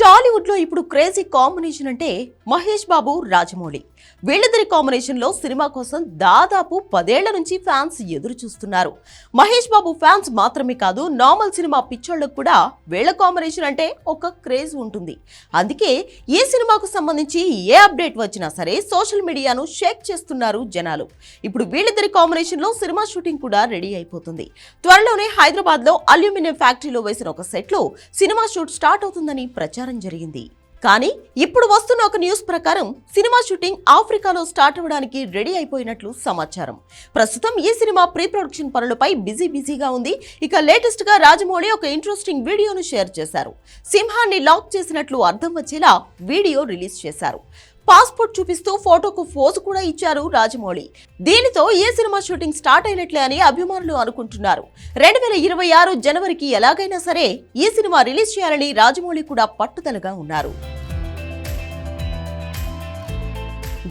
Ton లో ఇప్పుడు crazy combination అంటే మహేష్ బాబు రాజమౌళి. వీళ్ళిద్దరి కాంబినేషన్లో సినిమా కోసం దాదాపు పదేళ్ళ నుంచి ఫ్యాన్స్ ఎదురు చూస్తున్నారు. మహేష్ బాబు ఫ్యాన్స్ మాత్రమే కాదు నార్మల్ సినిమా పిచ్చోళ్ళకు కూడా వీళ్ళ కాంబినేషన్ అంటే ఒక క్రేజ్ ఉంటుంది. అందుకే ఈ సినిమాకు సంబంధించి ఏ అప్డేట్ వచ్చినా సరే సోషల్ మీడియాను షేక్ చేస్తున్నారు జనాలు. ఇప్పుడు వీళ్ళిద్దరి కాంబినేషన్లో సినిమా షూటింగ్ కూడా రెడీ అయిపోతుంది. త్వరలోనే హైదరాబాద్లో అల్యూమినియం ఫ్యాక్టరీలో వేసిన ఒక సెట్లో సినిమా షూట్ స్టార్ట్ అవుతుందని ప్రచారం జరిగింది. కానీ ఇప్పుడు వస్తున్న ఒక న్యూస్ ప్రకారం సినిమా షూటింగ్ ఆఫ్రికాలో స్టార్ట్ అవ్వడానికి రెడీ అయిపోయినట్లు సమాచారం. ప్రస్తుతం ఈ సినిమా ప్రీ ప్రొడక్షన్ పనులపై బిజీ బిజీగా ఉంది. ఇక లేటెస్ట్గా రాజమౌళి ఒక ఇంట్రెస్టింగ్ వీడియోను షేర్ చేశారు. సింహాన్ని లాక్ చేసినట్లు అర్థం వచ్చేలా వీడియో రిలీజ్ చేశారు. పాస్పోర్ట్ చూపిస్తూ ఫోటోకు ఫోజు కూడా ఇచ్చారు రాజమౌళి. దీనితో ఏ సినిమా షూటింగ్ స్టార్ట్ అయినట్లే అని అభిమానులు అనుకుంటున్నారు. రెండు వేల ఇరవై ఆరు జనవరికి ఎలాగైనా సరే ఈ సినిమా రిలీజ్ చేయాలని రాజమౌళి కూడా పట్టుదలగా ఉన్నారు.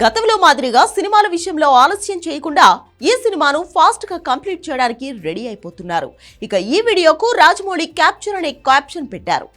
గతంలో మాదిరిగా సినిమాల విషయంలో ఆలస్యం చేయకుండా ఈ సినిమాను ఫాస్ట్గా కంప్లీట్ చేయడానికి రెడీ అయిపోతున్నారు. ఇక ఈ వీడియోకు రాజమౌళి క్యాప్చర్ అనే క్యాప్షన్ పెట్టారు.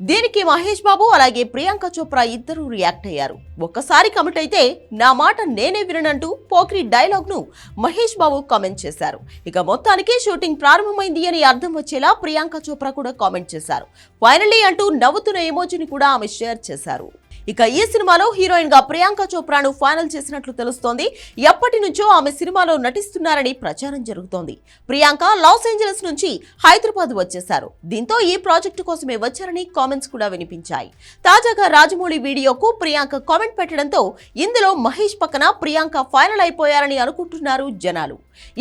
దీనికి మహేష్ బాబు అలాగే ప్రియాంక చోప్రా ఇద్దరు రియాక్ట్ అయ్యారు. ఒక్కసారి కమిట్ అయితే నా మాట నేనే విననంటూ పోక్రి డైలాగ్ను మహేష్ బాబు కామెంట్ చేశారు. ఇక మొత్తానికి షూటింగ్ ప్రారంభమైంది అని అర్థం వచ్చేలా ప్రియాంక చోప్రా కూడా కామెంట్ చేశారు. ఫైనలీ అంటూ నవ్వుతున్న ఎమోజీని కూడా ఆమె షేర్ చేశారు. ఇక ఈ సినిమాలో హీరోయిన్గా ప్రియాంక చోప్రాను ఫైనల్ చేసినట్లు తెలుస్తోంది. ఎప్పటి నుంచో ఆమె సినిమాలో నటిస్తున్నారని ప్రచారం జరుగుతోంది. ప్రియాంక లాస్ ఏంజలస్ నుంచి హైదరాబాద్ వచ్చేశారు. దీంతో ఈ ప్రాజెక్టు కోసమే వచ్చారని కామెంట్స్ కూడా వినిపించాయి. తాజాగా రాజమౌళి వీడియోకు ప్రియాంక కామెంట్ పెట్టడంతో ఇందులో మహేష్ పక్కన ప్రియాంక ఫైనల్ అయిపోయారని అనుకుంటున్నారు జనాలు.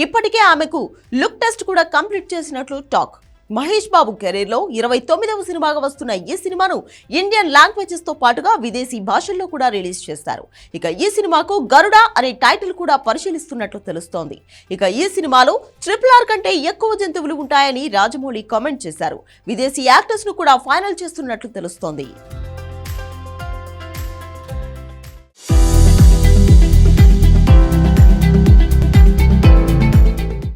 ఇప్పటికే ఆమెకు లుక్ టెస్ట్ కూడా కంప్లీట్ చేసినట్లు టాక్. మహేష్ బాబు కెరీర్లో ఇరవై తొమ్మిదవ సినిమాగా వస్తున్న ఈ సినిమాను ఇండియన్ లాంగ్వేజెస్తో పాటుగా విదేశీ భాషల్లో కూడా రిలీజ్ చేస్తారు. ఇక ఈ సినిమాకు గరుడ అనే టైటిల్ కూడా పరిశీలిస్తున్నట్లు తెలుస్తోంది. ఇక ఈ సినిమాలో ట్రిపుల్ ఆర్ కంటే ఎక్కువ జంతువులు ఉంటాయని రాజమౌళి కామెంట్ చేశారు. విదేశీ యాక్టర్స్ను కూడా ఫైనల్ చేస్తున్నట్లు తెలుస్తోంది.